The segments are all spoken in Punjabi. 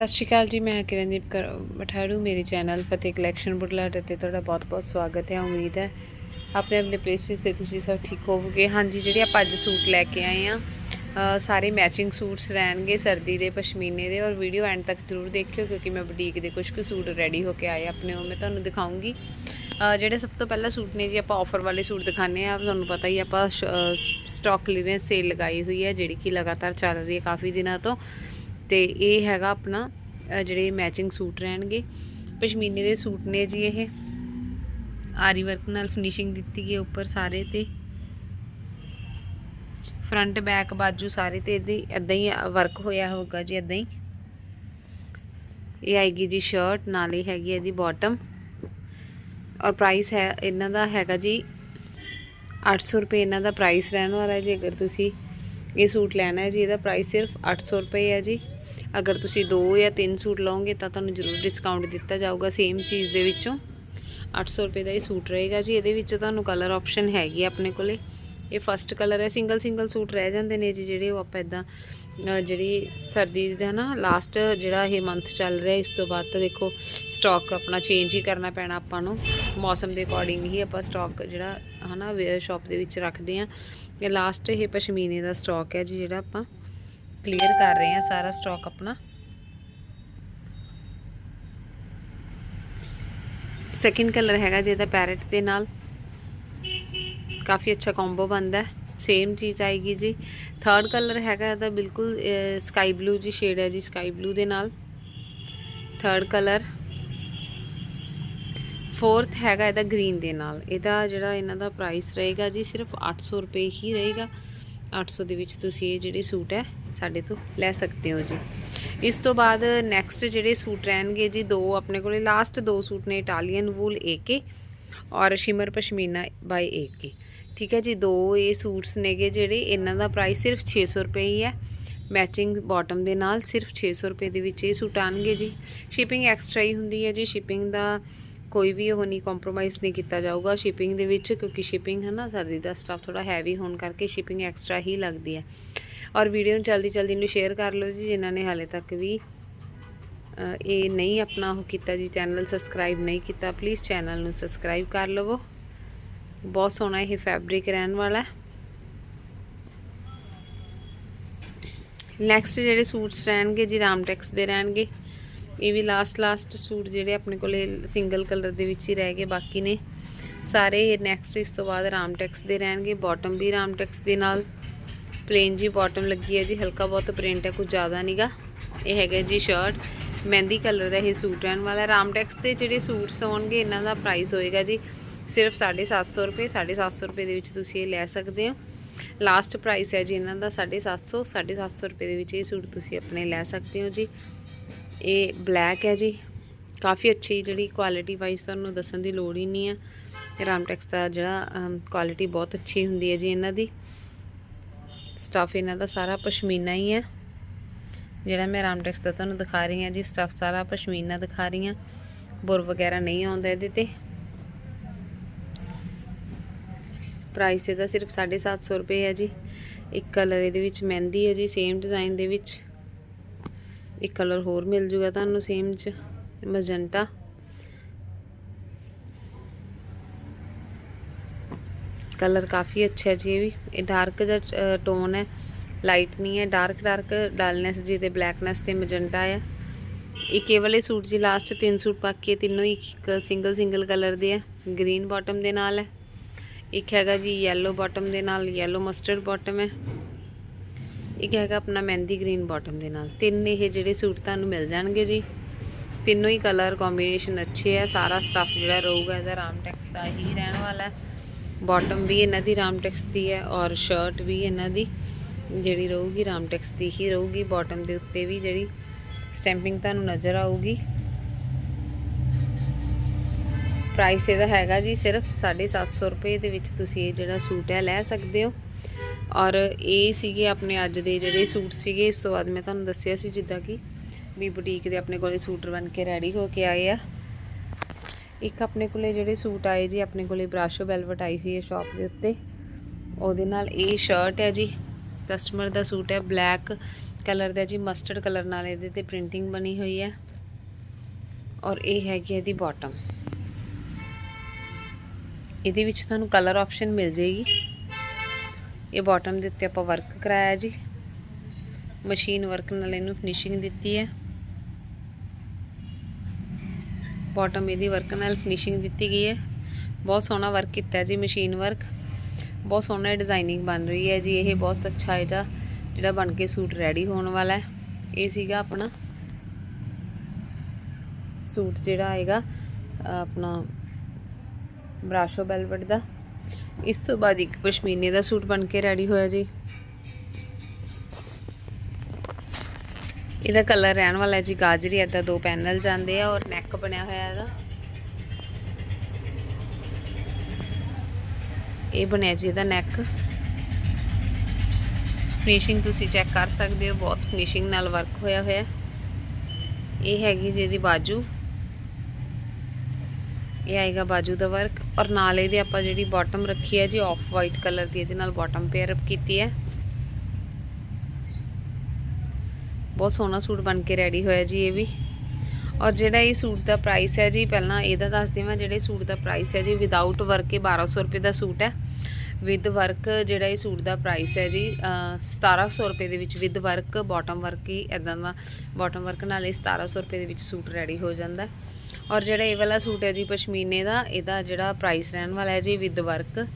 ਸਤਿ ਸ਼੍ਰੀ ਅਕਾਲ ਜੀ, ਮੈਂ ਕਿਰਨਦੀਪ ਕਰ ਮਠਾੜੂ, ਮੇਰੇ ਚੈਨਲ ਫਤਿਹ ਕਲੈਕਸ਼ਨ ਬੁਟਲਾਟ ਤੇ ਤੁਹਾਡਾ ਬਹੁਤ-ਬਹੁਤ ਸਵਾਗਤ ਹੈ, ਉਮੀਦ ਹੈ ਆਪਣੇ ਆਪਣੇ ਪਲੇਸਿਸ ਤੇ ਤੁਸੀਂ ਸਭ ਠੀਕ ਹੋਵੋਗੇ। ਹਾਂਜੀ, ਜਿਹੜੇ ਆਪਾਂ ਅੱਜ ਸੂਟ ਲੈ ਕੇ ਆਏ ਆ ਸਾਰੇ ਮੈਚਿੰਗ ਸੂਟਸ ਰਹਿਣਗੇ ਸਰਦੀ ਦੇ, ਪਸ਼ਮੀਨੇ ਦੇ ਔਰ ਵੀਡੀਓ ਐਂਡ ਤੱਕ ਜ਼ਰੂਰ ਦੇਖਿਓ ਕਿਉਂਕਿ ਮੈਂ ਬੁਟੀਕ ਦੇ ਕੁਝ ਕੁ ਸੂਟ ਰੈਡੀ ਹੋ ਕੇ ਆਏ ਆਪਣੇ ਉਹ, ਮੈਂ ਤੁਹਾਨੂੰ ਦਿਖਾਉਂਗੀ। ਜਿਹੜੇ ਸਭ ਤੋਂ ਪਹਿਲਾਂ ਸੂਟ ਨੇ ਜੀ, ਆਪਾਂ ਆਫਰ ਵਾਲੇ ਸੂਟ ਦਿਖਾਣੇ ਆ ਤੁਹਾਨੂੰ ਪਤਾ ਹੀ ਆਪਾਂ ਸਟਾਕ ਕਲੀਅਰੈਂਸ ਸੇਲ ਲਗਾਈ ਹੋਈ ਹੈ, ਜਿਹੜੀ ਕਿ ਲਗਾਤਾਰ ਚੱਲ ਰਹੀ ਹੈ ਕਾਫੀ ਦਿਨਾਂ ਤੋਂ। ਤੇ ਇਹ ਹੈਗਾ ਆਪਣਾ ਜਿਹੜੇ ਮੈਚਿੰਗ ਸੂਟ ਰਹਿਣਗੇ। ਪਸ਼ਮੀਨੇ ਦੇ ਸੂਟ ਨੇ ਜੀ ਇਹ। ਆਰੀ ਵਰਕ ਨਾਲ ਫਿਨਿਸ਼ਿੰਗ ਦਿੱਤੀ ਗਈ ਉੱਪਰ ਸਾਰੇ ਤੇ। ਫਰੰਟ ਬੈਕ ਬਾਜੂ ਸਾਰੇ ਤੇ ਇਹਦੇ ਇਦਾਂ ਹੀ ਵਰਕ ਹੋਇਆ ਹੋਊਗਾ ਜੀ ਇਦਾਂ ਹੀ। ਇਹ ਆਏਗੀ ਜੀ ਸ਼ਰਟ ਨਾਲੇ ਹੈਗੀ ਇਹਦੀ ਬਾਟਮ ਔਰ ਪ੍ਰਾਈਸ ਹੈ, ਇਹਨਾਂ ਦਾ ਹੈਗਾ ਜੀ 800 ਰੁਪਏ ਇਹਨਾਂ ਦਾ ਪ੍ਰਾਈਸ ਰਹਿਣ ਵਾਲਾ ਹੈ ਜੀ, ਅਗਰ ਤੁਸੀਂ ਇਹ ਸੂਟ ਲੈਣਾ ਹੈ ਜੀ, ਇਹਦਾ ਪ੍ਰਾਈਸ ਸਿਰਫ 800 ਰੁਪਏ ਹੈ ਜੀ। ਅਗਰ ਤੁਸੀਂ ਦੋ ਜਾਂ ਤਿੰਨ ਸੂਟ ਲਓਗੇ ਤਾਂ ਤੁਹਾਨੂੰ ਜ਼ਰੂਰ ਡਿਸਕਾਊਂਟ ਦਿੱਤਾ ਜਾਊਗਾ ਸੇਮ ਚੀਜ਼ ਦੇ ਵਿੱਚੋਂ। 800 ਰੁਪਏ ਦਾ ਇਹ ਸੂਟ ਰਹੇਗਾ ਜੀ। ਇਹਦੇ ਵਿੱਚ ਤੁਹਾਨੂੰ ਕਲਰ ਆਪਸ਼ਨ ਹੈਗੀ ਆ ਆਪਣੇ ਕੋਲੇ। ਇਹ ਫਸਟ ਕਲਰ ਹੈ। ਸਿੰਗਲ ਸਿੰਗਲ ਸੂਟ ਰਹਿ ਜਾਂਦੇ ਨੇ ਜੀ ਜਿਹੜੇ ਉਹ ਆਪਾਂ ਇਦਾਂ ਜਿਹੜੀ ਸਰਦੀ ਦਾ ਨਾ ਲਾਸਟ ਜਿਹੜਾ ਇਹ ਮੰਥ ਚੱਲ ਰਿਹਾ, ਇਸ ਤੋਂ ਬਾਅਦ ਤਾਂ ਦੇਖੋ ਸਟਾਕ ਆਪਣਾ ਚੇਂਜ ਹੀ ਕਰਨਾ ਪੈਣਾ ਆਪਾਂ ਨੂੰ। ਮੌਸਮ ਦੇ ਅਕੋਰਡਿੰਗ ਹੀ ਆਪਾਂ ਸਟਾਕ ਜਿਹੜਾ ਹਨਾ ਵੇਅਰ ਸ਼ਾਪ ਦੇ ਵਿੱਚ ਰੱਖਦੇ ਆ ਇਹ ਲਾਸਟ ਇਹ ਪਸ਼ਮੀਨੇ ਦਾ ਸਟਾਕ ਹੈ ਜੀ ਜਿਹੜਾ ਆਪਾਂ ਕਲੀਅਰ ਕਰ ਰਹੇ ਹਾਂ ਸਾਰਾ ਸਟਾਕ ਆਪਣਾ। ਸੈਕਿੰਡ ਕਲਰ ਹੈਗਾ ਜਿਹਦਾ ਪੈਰਟ ਦੇ ਨਾਲ। ਕਾਫੀ ਅੱਛਾ ਕੰਬੋ ਬਣਦਾ ਹੈ। ਸੇਮ ਚੀਜ਼ ਆਏਗੀ ਜੀ। ਥਰਡ ਕਲਰ ਹੈਗਾ ਇਹਦਾ ਬਿਲਕੁਲ ਸਕਾਈ ਬਲੂ ਜੀ ਸ਼ੇਡ ਹੈ ਜੀ ਸਕਾਈ ਬਲੂ ਦੇ ਨਾਲ। ਥਰਡ ਕਲਰ ਫੋਰਥ ਹੈਗਾ ਇਹਦਾ ਗ੍ਰੀਨ ਦੇ ਨਾਲ। ਇਹਦਾ ਜਿਹੜਾ ਇਹਨਾਂ ਦਾ ਪ੍ਰਾਈਸ ਰਹੇਗਾ ਜੀ, ਸਿਰਫ 800 ਰੁਪਏ ਹੀ ਰਹੇਗਾ। 800 ਦੇ ਵਿੱਚ ਤੁਸੀਂ ਇਹ ਜਿਹੜੇ ਸੂਟ ਹੈ ਸਾਡੇ ਤੋਂ ਲੈ ਸਕਦੇ ਹੋ ਜੀ। ਇਸ ਤੋਂ ਬਾਅਦ ਨੈਕਸਟ ਜਿਹੜੇ ਸੂਟ ਰਹਿਣਗੇ ਜੀ, ਦੋ ਆਪਣੇ ਕੋਲੇ ਲਾਸਟ ਦੋ ਸੂਟ ਨੇ ਇਟਾਲੀਅਨ ਵੂਲ ਏਕੇ ਔਰ ਸ਼ਿਮਰ ਪਸ਼ਮੀਨਾ ਬਾਈ ਏਕੇ ਠੀਕ ਹੈ ਜੀ, ਦੋ ਇਹ ਸੂਟਸ ਨੇਗੇ ਜਿਹੜੇ ਇਹਨਾਂ ਦਾ ਪ੍ਰਾਈਸ ਸਿਰਫ 600 ਰੁਪਏ ਹੀ ਹੈ। ਮੈਚਿੰਗ ਬਾਟਮ ਦੇ ਨਾਲ ਸਿਰਫ 600 ਰੁਪਏ ਦੇ ਵਿੱਚ ਇਹ ਸੂਟ ਆਣਗੇ ਜੀ। ਸ਼ਿਪਿੰਗ ਐਕਸਟਰਾ ਹੀ ਹੁੰਦੀ ਹੈ ਜੀ ਸ਼ਿਪਿੰਗ ਦਾ ਕੋਈ ਵੀ ਉਹ ਨਹੀਂ ਕੰਪਰੋਮਾਈਜ਼ ਨਹੀਂ ਕੀਤਾ ਜਾਊਗਾ ਸ਼ਿਪਿੰਗ ਦੇ ਵਿੱਚ ਕਿਉਂਕਿ ਸ਼ਿਪਿੰਗ ਹੈ ਨਾ ਸਰਦੀ ਦਾ ਸਟਾਫ ਥੋੜਾ ਹੈਵੀ ਹੋਣ ਕਰਕੇ ਸ਼ਿਪਿੰਗ ਐਕਸਟਰਾ ਹੀ ਲੱਗਦੀ ਹੈ। ਔਰ ਵੀਡੀਓ ਨੂੰ ਜਲਦੀ ਜਲਦੀ ਨੂੰ ਸ਼ੇਅਰ ਕਰ ਲਓ ਜੀ, ਜਿਨ੍ਹਾਂ ਨੇ ਹਾਲੇ ਤੱਕ ਵੀ ਇਹ ਨਹੀਂ ਆਪਣਾ ਉਹ ਕੀਤਾ ਜੀ ਚੈਨਲ ਸਬਸਕ੍ਰਾਈਬ ਨਹੀਂ ਕੀਤਾ ਪਲੀਜ਼ ਚੈਨਲ ਨੂੰ ਸਬਸਕ੍ਰਾਈਬ ਕਰ ਲਵੋ। ਬਹੁਤ ਸੋਹਣਾ ਇਹ ਫੈਬਰਿਕ ਰਹਿਣ ਵਾਲਾ। ਹੈ ਨੈਕਸਟ ਜਿਹੜੇ ਸੂਟਸ ਰਹਿਣਗੇ ਜੀ ਰਾਮਟੈਕਸ ਦੇ ਰਹਿਣਗੇ। ਇਹ ਵੀ ਲਾਸਟ ਲਾਸਟ ਸੂਟ ਜਿਹੜੇ ਆਪਣੇ ਕੋਲੇ ਸਿੰਗਲ ਕਲਰ ਦੇ ਵਿੱਚ ਹੀ ਰਹਿ ਗਏ, ਬਾਕੀ ਨੇ। ਸਾਰੇ ਇਹ ਨੈਕਸਟ ਇਸ ਤੋਂ ਬਾਅਦ ਰਾਮਟੈਕਸ ਦੇ ਰਹਿਣਗੇ ਬਾਟਮ ਵੀ ਰਾਮਟੈਕਸ ਦੇ ਨਾਲ। ਪਲੇਨ ਜੀ ਬਾਟਮ ਲੱਗੀ ਹੈ ਜੀ, ਹਲਕਾ ਬਹੁਤ ਪ੍ਰਿੰਟ ਹੈ ਕੁਝ ਜ਼ਿਆਦਾ ਨਹੀਂਗਾ ਇਹ ਹੈਗਾ ਜੀ ਸ਼ਰਟ ਮਹਿੰਦੀ ਕਲਰ ਦਾ ਇਹ ਸੂਟ ਰਹਿਣ ਵਾਲਾ ਰਾਮਟੈਕਸ ਦੇ ਜਿਹੜੇ ਸੂਟਸ ਹੋਣਗੇ, ਇਹਨਾਂ ਦਾ ਪ੍ਰਾਈਸ ਹੋਏਗਾ ਜੀ ਸਿਰਫ 750 ਰੁਪਏ 750 ਰੁਪਏ ਦੇ ਵਿੱਚ ਤੁਸੀਂ ਇਹ ਲੈ ਸਕਦੇ ਹੋ। ਲਾਸਟ ਪ੍ਰਾਈਸ ਹੈ ਜੀ ਇਹਨਾਂ ਦਾ 750 750 ਰੁਪਏ ਦੇ ਵਿੱਚ ਇਹ ਸੂਟ ਤੁਸੀਂ ਆਪਣੇ ਲੈ ਸਕਦੇ ਹੋ ਜੀ। ਇਹ ਬਲੈਕ ਹੈ ਜੀ। ਕਾਫੀ ਅੱਛੀ ਜਿਹੜੀ ਕੁਆਲਿਟੀ ਵਾਈਜ਼ ਤੁਹਾਨੂੰ ਦੱਸਣ ਦੀ ਲੋੜ ਹੀ ਨਹੀਂ ਹੈ। ਰਾਮਟੈਕਸ ਦਾ ਜਿਹੜਾ ਕੁਆਲਿਟੀ ਬਹੁਤ ਅੱਛੀ ਹੁੰਦੀ ਹੈ ਜੀ ਇਹਨਾਂ ਦੀ। ਸਟਫ ਇਹਨਾਂ ਦਾ ਸਾਰਾ ਪਸ਼ਮੀਨਾ ਹੀ ਹੈ। ਜਿਹੜਾ ਮੈਂ ਰਾਮਟੈਕਸ ਦਾ ਤੁਹਾਨੂੰ ਦਿਖਾ ਰਹੀ ਹਾਂ ਜੀ ਸਟਫ ਸਾਰਾ ਪਸ਼ਮੀਨਾ ਦਿਖਾ ਰਹੀ ਹਾਂ। ਬੁਰ ਵਗੈਰਾ ਨਹੀਂ ਆਉਂਦਾ ਇਹਦੇ ਤੇ। ਪ੍ਰਾਈਸ ਇਹਦਾ ਸਿਰਫ 750 ਰੁਪਏ ਹੈ ਜੀ। ਇੱਕ ਕਲਰ ਇਹਦੇ ਵਿੱਚ ਮਹਿੰਦੀ ਹੈ ਜੀ ਸੇਮ ਡਿਜ਼ਾਈਨ ਦੇ ਵਿੱਚ। ਇੱਕ ਕਲਰ ਹੋਰ ਮਿਲ ਜੂਗਾ ਤੁਹਾਨੂੰ ਸੇਮ ਚ ਮਜੰਟਾ ਕਲਰ ਕਾਫੀ ਅੱਛਾ ਹੈ ਜੀ, ਇਹ ਵੀ। ਇਹ ਡਾਰਕ ਜਿਹਾ ਟੋਨ ਹੈ। ਲਾਈਟ ਨਹੀਂ ਹੈ। ਡਾਰਕ ਡਾਰਕ ਡਾਲਨੈਸ ਜੀ ਤੇ ਬਲੈਕਨੈਸ ਤੇ ਮਜੰਟਾ ਹੈ। ਇਹ ਕੇਵਲ ਇਹ ਸੂਟ ਜੀ ਲਾਸਟ ਤਿੰਨ ਸੂਟ ਬਾਕੀ ਤਿੰਨੋਂ ਹੀ ਇੱਕ ਸਿੰਗਲ ਸਿੰਗਲ ਕਲਰ ਦੇ ਹੈ। ਗ੍ਰੀਨ ਬਾਟਮ ਦੇ ਨਾਲ ਹੈ। ਇੱਕ ਹੈਗਾ ਜੀ yellow ਬਾਟਮ ਦੇ ਨਾਲ, yellow ਮਸਟਰਡ ਬਾਟਮ ਹੈ। ਇੱਕ ਹੈਗਾ ਆਪਣਾ ਮਹਿੰਦੀ ਗ੍ਰੀਨ ਬਾਟਮ ਦੇ ਨਾਲ। ਤਿੰਨ ਇਹ ਜਿਹੜੇ ਸੂਟ ਤੁਹਾਨੂੰ ਮਿਲ ਜਾਣਗੇ ਜੀ। ਤਿੰਨੋਂ ਹੀ ਕਲਰ ਕੰਬੀਨੇਸ਼ਨ ਅੱਛੇ ਹੈ। ਸਾਰਾ ਸਟੱਫ ਜਿਹੜਾ ਰਹੂਗਾ ਇਹਦਾ ਰਾਮਟੈਕਸ ਦਾ ਹੀ ਰਹਿਣ ਵਾਲਾ ਹੈ। ਬਾਟਮ ਵੀ ਇਹਨਾਂ ਦੀ ਰਾਮਟੈਕਸ ਦੀ ਹੈ ਔਰ ਸ਼ਰਟ ਵੀ ਇਹਨਾਂ ਦੀ ਜਿਹੜੀ ਰਹੂਗੀ ਰਾਮਟੈਕਸ ਦੀ ਹੀ ਰਹੂਗੀ। ਬਾਟਮ ਦੇ ਉੱਤੇ ਵੀ ਜਿਹੜੀ ਸਟੈਂਪਿੰਗ ਤੁਹਾਨੂੰ ਨਜ਼ਰ ਆਊਗੀ। ਪ੍ਰਾਈਸ ਇਹਦਾ ਹੈਗਾ ਜੀ ਸਿਰਫ 750 ਰੁਪਏ ਦੇ ਵਿੱਚ ਤੁਸੀਂ ਇਹ ਜਿਹੜਾ ਸੂਟ ਹੈ ਲੈ ਸਕਦੇ ਹੋ। ਔਰ ਇਹ ਸੀਗੇ ਆਪਣੇ ਅੱਜ ਦੇ ਜਿਹੜੇ ਸੂਟ ਸੀਗੇ, ਇਸ ਤੋਂ ਬਾਅਦ ਮੈਂ ਤੁਹਾਨੂੰ ਦੱਸਿਆ ਸੀ ਜਿੱਦਾਂ ਕਿ ਵੀ ਬੁਟੀਕ ਦੇ ਆਪਣੇ ਕੋਲੇ ਸੂਟ ਬਣ ਕੇ ਰੈਡੀ ਹੋ ਕੇ ਆਏ ਆ। ਇੱਕ ਆਪਣੇ ਕੋਲੇ ਜਿਹੜੇ ਸੂਟ ਆਏ ਜੀ, ਆਪਣੇ ਕੋਲੇ ਬ੍ਰਾਸ਼ੋ ਵੈਲਵਟ ਆਈ ਹੋਈ ਹੈ ਸ਼ਾਪ ਦੇ ਉੱਤੇ। ਉਹਦੇ ਨਾਲ ਇਹ ਸ਼ਰਟ ਹੈ ਜੀ ਕਸਟਮਰ ਦਾ ਸੂਟ ਹੈ ਬਲੈਕ ਕਲਰ ਦਾ ਜੀ ਮਸਟਰਡ ਕਲਰ ਨਾਲ ਇਹਦੇ ਤੇ ਪ੍ਰਿੰਟਿੰਗ ਬਣੀ ਹੋਈ ਹੈ। ਔਰ ਇਹ ਹੈਗੀ ਇਹਦੀ ਬਾਟਮ ਇਹਦੇ ਵਿੱਚ ਤੁਹਾਨੂੰ ਕਲਰ ਆਪਸ਼ਨ ਮਿਲ ਜੇਗੀ ਇਹ ਬਾਟਮ ਦੇ ਉੱਤੇ ਆਪਾਂ ਵਰਕ ਕਰਾਇਆ ਜੀ। ਮਸ਼ੀਨ ਵਰਕ ਨਾਲ ਇਹਨੂੰ ਫਿਨਿਸ਼ਿੰਗ ਦਿੱਤੀ ਹੈ। ਬਾਟਮ ਇਹਦੀ ਵਰਕ ਨਾਲ ਫਿਨਿਸ਼ਿੰਗ ਦਿੱਤੀ ਗਈ ਹੈ। ਬਹੁਤ ਸੋਹਣਾ ਵਰਕ ਕੀਤਾ ਜੀ ਮਸ਼ੀਨ ਵਰਕ ਬਹੁਤ ਸੋਹਣਾ ਡਿਜ਼ਾਈਨਿੰਗ ਬਣ ਰਹੀ ਹੈ ਜੀ, ਇਹ ਬਹੁਤ ਅੱਛਾ ਇਹਦਾ, ਜਿਹੜਾ ਬਣ ਕੇ ਸੂਟ ਰੈਡੀ ਹੋਣ ਵਾਲਾ ਹੈ। ਇਹ ਸੀਗਾ ਆਪਣਾ ਸੂਟ ਜਿਹੜਾ ਆਏਗਾ, ਆਪਣਾ ਬਰਾਸ਼ੋ ਬੈਲਵਟ ਦਾ। ਇਸ ਤੋਂ ਬਾਅਦ ਇੱਕ ਪਸ਼ਮੀਨੇ ਦਾ ਸੂਟ ਬਣ ਕੇ ਰੈਡੀ ਹੋਇਆ ਜੀ। ਇਹਦਾ ਕਲਰ ਰਹਿਣ ਵਾਲਾ ਜੀ, ਗਾਜਰੀ ਏਦਾਂ ਦੋ ਪੈਨਲ ਜਾਂਦੇ ਆ ਔਰ ਨੈਕ ਬਣਿਆ ਹੋਇਆ ਇਹਦਾ। ਇਹ ਬਣਿਆ ਜੀ ਇਹਦਾ ਨੈਕ ਫਿਨਿਸ਼ਿੰਗ ਤੁਸੀਂ ਚੈੱਕ ਕਰ ਸਕਦੇ ਹੋ, ਬਹੁਤ ਫਿਨਿਸ਼ਿੰਗ ਨਾਲ ਵਰਕ ਹੋਇਆ ਹੋਇਆ। ਇਹ ਹੈਗੀ ਜੀ ਇਹਦੀ ਬਾਜੂ। ਇਹ ਆਏਗਾ ਬਾਜੂ ਦਾ ਵਰਕ ਔਰ ਨਾਲ ਇਹਦੇ ਆਪਾਂ ਜਿਹੜੀ ਬਾਟਮ ਰੱਖੀ ਹੈ ਜੀ ਆਫ ਵਾਈਟ ਕਲਰ ਦੀ, ਇਹਦੇ ਨਾਲ ਬਾਟਮ ਪੇਅਰ ਅਪ ਕੀਤੀ ਹੈ। ਬਹੁਤ ਸੋਹਣਾ ਸੂਟ ਬਣ ਕੇ ਰੈਡੀ ਹੋਇਆ ਜੀ ਇਹ ਵੀ। ਔਰ ਜਿਹੜਾ ਇਹ ਸੂਟ ਦਾ ਪ੍ਰਾਈਸ ਹੈ ਜੀ, ਪਹਿਲਾਂ ਇਹਦਾ ਦੱਸ ਦੇਵਾਂ, ਜਿਹੜੇ ਸੂਟ ਦਾ ਪ੍ਰਾਈਸ ਹੈ ਜੀ ਵਿਦਆਊਟ ਵਰਕ ਇਹ 1200 ਰੁਪਏ ਦਾ ਸੂਟ ਹੈ। ਵਿਦ ਵਰਕ ਜਿਹੜਾ ਇਹ ਸੂਟ ਦਾ ਪ੍ਰਾਈਸ ਹੈ ਜੀ, ਅਹ 1700 ਰੁਪਏ ਦੇ ਵਿੱਚ ਵਿਦ ਵਰਕ ਬਾਟਮ ਵਰਕ ਹੀ ਇਦਾਂ ਦਾ ਬਾਟਮ ਵਰਕ ਨਾਲ ਇਹ 1700 ਰੁਪਏ ਦੇ ਵਿੱਚ ਸੂਟ ਰੈਡੀ ਹੋ ਜਾਂਦਾ ਔਰ ਜਿਹੜਾ ਇਹ ਵਾਲਾ ਸੂਟ ਹੈ ਜੀ, ਪਸ਼ਮੀਨੇ ਦਾ, ਇਹਦਾ ਜਿਹੜਾ ਪ੍ਰਾਈਸ ਰਹਿਣ ਵਾਲਾ ਹੈ ਜੀ ਵਿਦ ਵਰਕ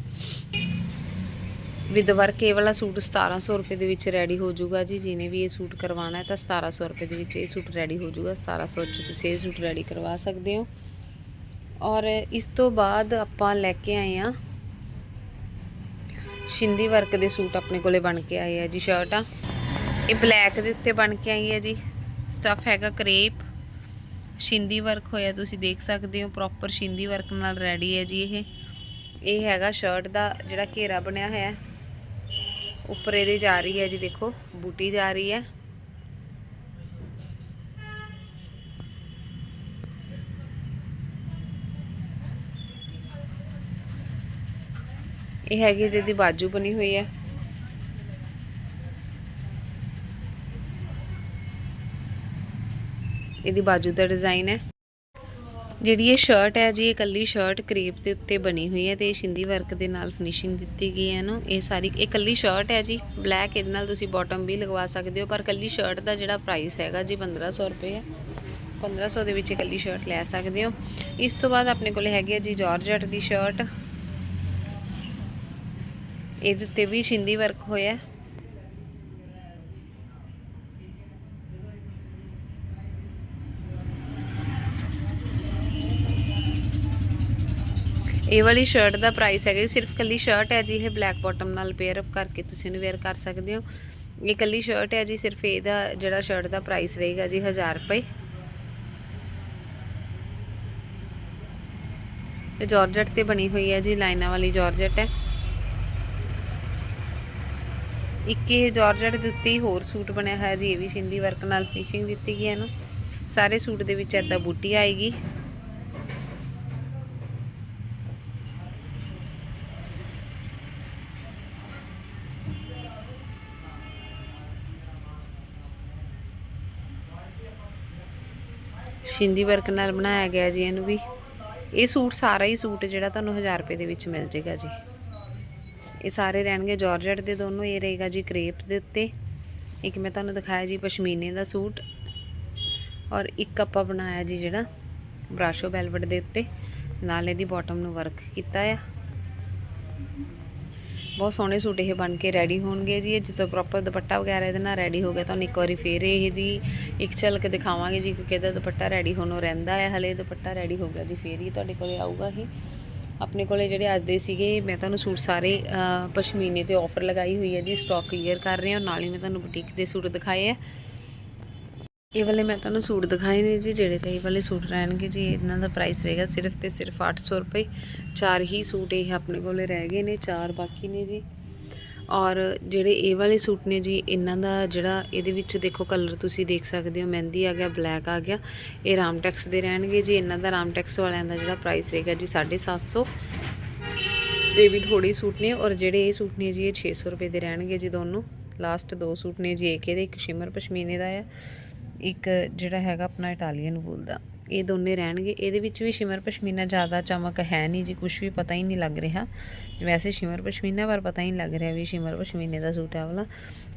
ਵਿਦ ਵਰਕ ਇਹ ਵਾਲਾ ਸੂਟ 1700 ਰੁਪਏ ਦੇ ਵਿੱਚ ਰੈਡੀ ਹੋ ਜਾਊਗਾ ਜੀ। ਜਿਹਨੇ ਵੀ ਇਹ ਸੂਟ ਕਰਵਾਉਣਾ ਹੈ ਤਾਂ 1700 ਰੁਪਏ ਦੇ ਵਿੱਚ ਇਹ ਸੂਟ ਰੈਡੀ ਹੋ ਜਾਊਗਾ। 1700 ਚ ਤੁਸੀਂ ਇਹ ਸੂਟ ਰੈਡੀ ਕਰਵਾ ਸਕਦੇ ਹੋ। ਔਰ ਇਸ ਤੋਂ ਬਾਅਦ ਆਪਾਂ ਲੈ ਕੇ ਆਏ ਆ ਸ਼ਿੰਦੀ ਵਰਕ ਦੇ ਸੂਟ ਆਪਣੇ ਕੋਲੇ ਬਣ ਕੇ ਆਏ ਆ ਜੀ ਸ਼ਰਟ ਆ। ਇਹ ਬਲੈਕ ਦੇ ਉੱਤੇ ਬਣ ਕੇ ਆਈ ਹੈ ਜੀ। ਸਟਫ ਹੈਗਾ ਕਰੇਪ ਸ਼ਿੰਦੀ ਵਰਕ ਹੋਇਆ ਤੁਸੀਂ ਦੇਖ ਸਕਦੇ ਹੋ। ਪ੍ਰੋਪਰ ਸ਼ਿੰਦੀ ਵਰਕ ਨਾਲ ਰੈਡੀ ਹੈ ਜੀ ਇਹ। ਇਹ ਹੈਗਾ ਸ਼ਰਟ ਦਾ ਜਿਹੜਾ ਘੇਰਾ ਬਣਿਆ ਹੋਇਆ। ਹੈ ਉੱਪਰ ਇਹਦੇ ਜਾ ਰਹੀ ਹੈ ਜੀ ਦੇਖੋ, ਬੂਟੀ ਜਾ ਰਹੀ ਹੈ। ਇਹ ਹੈਗੀ ਜਿਹਦੀ ਬਾਜੂ ਬਣੀ ਹੋਈ ਹੈ। ਇਹਦੀ ਬਾਜੂ ਦਾ ਡਿਜ਼ਾਈਨ ਹੈ। ਜਿਹੜੀ ਇਹ ਸ਼ਰਟ ਹੈ ਜੀ, ਇਹ ਕੱਲੀ ਸ਼ਰਟ ਕਰੀਬ ਦੇ ਉੱਤੇ ਬਣੀ ਹੋਈ ਹੈ ਤੇ ਇਹ ਸ਼ਿੰਦੀ ਵਰਕ ਦੇ ਨਾਲ ਫਿਨਿਸ਼ਿੰਗ ਦਿੱਤੀ ਗਈ ਹੈ ਇਹਨੂੰ। ਇਹ ਸਾਰੀ, ਇਹ ਕੱਲੀ ਸ਼ਰਟ ਹੈ ਜੀ ਬਲੈਕ ਇਹਦੇ ਨਾਲ ਤੁਸੀਂ ਬਾਟਮ ਵੀ ਲਗਵਾ ਸਕਦੇ ਹੋ, ਪਰ ਕੱਲੀ ਸ਼ਰਟ ਦਾ ਜਿਹੜਾ ਪ੍ਰਾਈਸ ਹੈਗਾ ਜੀ 1500 ਰੁਪਏ ਹੈ। 1500 ਦੇ ਵਿੱਚ ਇਹ ਕੱਲੀ ਸ਼ਰਟ ਲੈ ਸਕਦੇ ਹੋ। ਇਸ ਤੋਂ ਬਾਅਦ ਆਪਣੇ ਕੋਲ ਹੈਗੀ ਹੈ ਜੀ ਜਾਰਜਟ ਦੀ ਸ਼ਰਟ ਇਹਦੇ ਉੱਤੇ ਵੀ ਸ਼ਿੰਦੀ ਵਰਕ ਹੋਇਆ ਇਹ ਵਾਲੀ ਸ਼ਰਟ ਦਾ ਪ੍ਰਾਈਸ ਹੈਗਾ ਜੀ, ਸਿਰਫ ਕੱਲੀ ਸ਼ਰਟ ਹੈ ਜੀ ਇਹ ਬਲੈਕ ਬਾਟਮ ਨਾਲ ਪੇਅਰ ਅਪ ਕਰਕੇ ਤੁਸੀਂ ਇਹਨੂੰ ਵੇਅਰ ਕਰ ਸਕਦੇ ਹੋ। ਇਹ ਕੱਲੀ ਸ਼ਰਟ ਹੈ ਜੀ ਸਿਰਫ ਇਹਦਾ ਜਿਹੜਾ ਸ਼ਰਟ ਦਾ ਪ੍ਰਾਈਸ ਰਹੇਗਾ ਜੀ 1000 ਰੁਪਏ। ਇਹ ਜਾਰਜਟ ਤੇ ਬਣੀ ਹੋਈ ਹੈ ਜੀ ਲਾਈਨਾਂ ਵਾਲੀ ਜਾਰਜਟ ਹੈ। ਇੱਕ ਇਹ ਜਾਰਜਟ ਦੇ ਉੱਤੇ ਹੋਰ ਸੂਟ ਬਣਿਆ ਹੋਇਆ ਜੀ ਇਹ ਵੀ ਸ਼ਿੰਦੀ ਵਰਕ ਨਾਲ ਫਿਨਿਸ਼ਿੰਗ ਦਿੱਤੀ ਗਈ ਹੈ ਇਹਨੂੰ। ਸਾਰੇ ਸੂਟ ਦੇ ਵਿੱਚ ਏਦਾਂ ਬੂਟੀ ਆਏਗੀ। ਸਿੰਧੀ ਵਰਕ ਨਾਲ ਬਣਾਇਆ ਗਿਆ ਜੀ ਇਹਨੂੰ ਵੀ। ਇਹ ਸੂਟ ਸਾਰਾ ਹੀ ਸੂਟ ਜਿਹੜਾ ਤੁਹਾਨੂੰ 1000 ਰੁਪਏ ਦੇ ਵਿੱਚ ਮਿਲ ਜਾਏਗਾ ਜੀ। ਇਹ ਸਾਰੇ ਰਹਿਣਗੇ ਜਾਰਜਟ ਦੇ ਦੋਨੋਂ, ਇਹ ਰਹੇਗਾ ਜੀ ਕ੍ਰੇਪ ਦੇ ਉੱਤੇ। ਇੱਕ ਮੈਂ ਤੁਹਾਨੂੰ ਦਿਖਾਇਆ ਜੀ ਪਸ਼ਮੀਨੇ ਦਾ ਸੂਟ। ਔਰ ਇੱਕ ਆਪਾਂ ਬਣਾਇਆ ਜੀ ਜਿਹੜਾ ਬਰਾਸ਼ੋ ਵੈਲਵਟ ਦੇ ਉੱਤੇ। ਨਾਲ ਇਹਦੀ ਬਾਟਮ ਨੂੰ ਵਰਕ ਕੀਤਾ ਆ। ਬਹੁਤ ਸੋਹਣੇ ਸੂਟ ਇਹ ਬਣ ਕੇ ਰੈਡੀ ਹੋਣਗੇ ਜੀ। ਇਹ ਜਦੋਂ ਪ੍ਰੋਪਰ ਦੁਪੱਟਾ ਵਗੈਰਾ ਇਹਦੇ ਨਾਲ ਰੈਡੀ ਹੋ ਗਿਆ ਤੁਹਾਨੂੰ ਇੱਕ ਵਾਰੀ ਫੇਰ ਇਹਦੀ ਇੱਕ ਝਲਕ ਦਿਖਾਵਾਂਗੇ ਜੀ, ਕਿਉਂਕਿ ਇਹਦਾ ਦੁਪੱਟਾ ਰੈਡੀ ਹੋਣੋਂ ਰਹਿੰਦਾ ਹੈ। ਹਲੇ ਦੁਪੱਟਾ ਰੈਡੀ ਹੋ ਗਿਆ ਜੀ, ਫੇਰ ਹੀ ਤੁਹਾਡੇ ਕੋਲੇ ਆਊਗਾ ਇਹ। ਆਪਣੇ ਕੋਲੇ ਜਿਹੜੇ ਅੱਜ ਦੇ ਸੀਗੇ, ਮੈਂ ਤੁਹਾਨੂੰ ਸੂਟ ਸਾਰੇ ਪਸ਼ਮੀਨੇ ਤੇ ਆਫਰ ਲਗਾਈ ਹੋਈ ਹੈ ਜੀ ਸਟਾਕ ਕਲੀਅਰ ਕਰ ਰਹੇ ਹਾਂ। ਔਰ ਨਾਲ ਹੀ ਮੈਂ ਤੁਹਾਨੂੰ ਬੁਟੀਕ ਦੇ ਸੂਟ ਦਿਖਾਏ ਆ। ਇਹ ਵਾਲੇ ਮੈਂ ਤੁਹਾਨੂੰ ਸੂਟ ਦਿਖਾਏ ਨੇ ਜੀ, ਜਿਹੜੇ ਤੇ ਇਹ ਵਾਲੇ ਸੂਟ ਰਹਿਣਗੇ ਜੀ, ਇਹਨਾਂ ਦਾ ਪ੍ਰਾਈਸ ਰਹੇਗਾ ਸਿਰਫ ਤੇ ਸਿਰਫ 800 ਰੁਪਏ। ਚਾਰ ਹੀ ਸੂਟ ਇਹ ਆਪਣੇ ਕੋਲੇ ਰਹਿ ਗਏ ਨੇ, ਚਾਰ ਬਾਕੀ ਨੇ ਜੀ। ਔਰ ਜਿਹੜੇ ਇਹ ਵਾਲੇ ਸੂਟ ਨੇ ਜੀ, ਇਹਨਾਂ ਦਾ ਜਿਹੜਾ ਇਹਦੇ ਵਿੱਚ ਦੇਖੋ ਕਲਰ ਤੁਸੀਂ ਦੇਖ ਸਕਦੇ ਹੋ, ਮਹਿੰਦੀ ਆ ਗਿਆ ਬਲੈਕ ਆ ਗਿਆ, ਇਹ ਰਾਮਟੈਕਸ ਦੇ ਰਹਿਣਗੇ ਜੀ। ਇਹਨਾਂ ਦਾ ਰਾਮਟੈਕਸ ਵਾਲਿਆਂ ਦਾ ਜਿਹੜਾ ਪ੍ਰਾਈਸ ਰਹੇਗਾ ਜੀ 750 ਇਹ ਵੀ ਥੋੜੀ ਸੂਟ ਨੇ ਔਰ ਜਿਹੜੇ ਇਹ ਸੂਟ ਨੇ ਜੀ, ਇਹ 600 ਰੁਪਏ ਦੇ ਰਹਿਣਗੇ ਜੀ ਦੋਨੋਂ। ਲਾਸਟ ਦੋ ਸੂਟ ਨੇ ਜੀ ਏਕੇ ਦੇ ਇੱਕ ਸ਼ਿਮਰ ਪਸ਼ਮੀਨੇ ਦਾ ਆ। ਇੱਕ ਜਿਹੜਾ ਹੈਗਾ ਆਪਣਾ ਇਟਾਲੀਅਨ ਵੂਲ ਦਾ। ਇਹ ਦੋਨੇ ਰਹਿਣਗੇ। ਇਹਦੇ ਵਿੱਚ ਵੀ ਸ਼ਿਮਰ ਪਸ਼ਮੀਨਾ ਜ਼ਿਆਦਾ ਚਮਕ ਹੈ ਨਹੀਂ ਜੀ ਕੁਝ ਵੀ ਪਤਾ ਹੀ ਨਹੀਂ ਲੱਗ ਰਿਹਾ। ਵੈਸੇ ਸ਼ਿਮਰ ਪਸ਼ਮੀਨਾ ਪਰ ਪਤਾ ਹੀ ਨਹੀਂ ਲੱਗ ਰਿਹਾ ਵੀ ਸ਼ਿਮਰ ਪਸ਼ਮੀਨੇ ਦਾ ਸੂਟ ਹੈ ਵਾਲਾ।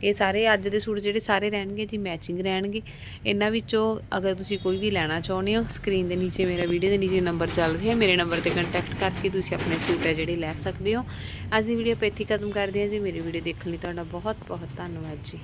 ਇਹ ਸਾਰੇ ਅੱਜ ਦੇ ਸੂਟ ਜਿਹੜੇ ਸਾਰੇ ਰਹਿਣਗੇ ਜੀ ਮੈਚਿੰਗ ਰਹਿਣਗੇ। ਇਹਨਾਂ ਵਿੱਚੋਂ ਅਗਰ ਤੁਸੀਂ ਕੋਈ ਵੀ ਲੈਣਾ ਚਾਹੁੰਦੇ ਹੋ ਸਕਰੀਨ ਦੇ ਨੀਚੇ ਮੇਰਾ ਵੀਡੀਓ ਦੇ ਨੀਚੇ ਨੰਬਰ ਚੱਲ ਰਿਹਾ ਮੇਰੇ ਨੰਬਰ ਤੇ ਕੰਟੈਕਟ ਕਰਕੇ ਤੁਸੀਂ ਆਪਣੇ ਸੂਟ ਹੈ ਜਿਹੜੇ ਲੈ ਸਕਦੇ ਹੋ। ਅੱਜ ਦੀ ਵੀਡੀਓ ਆਪਾਂ ਇੱਥੇ ਖਤਮ ਕਰਦੇ ਹਾਂ ਜੀ। ਮੇਰੀ ਵੀਡੀਓ ਦੇਖਣ ਲਈ ਤੁਹਾਡਾ ਬਹੁਤ ਬਹੁਤ ਧੰਨਵਾਦ ਜੀ।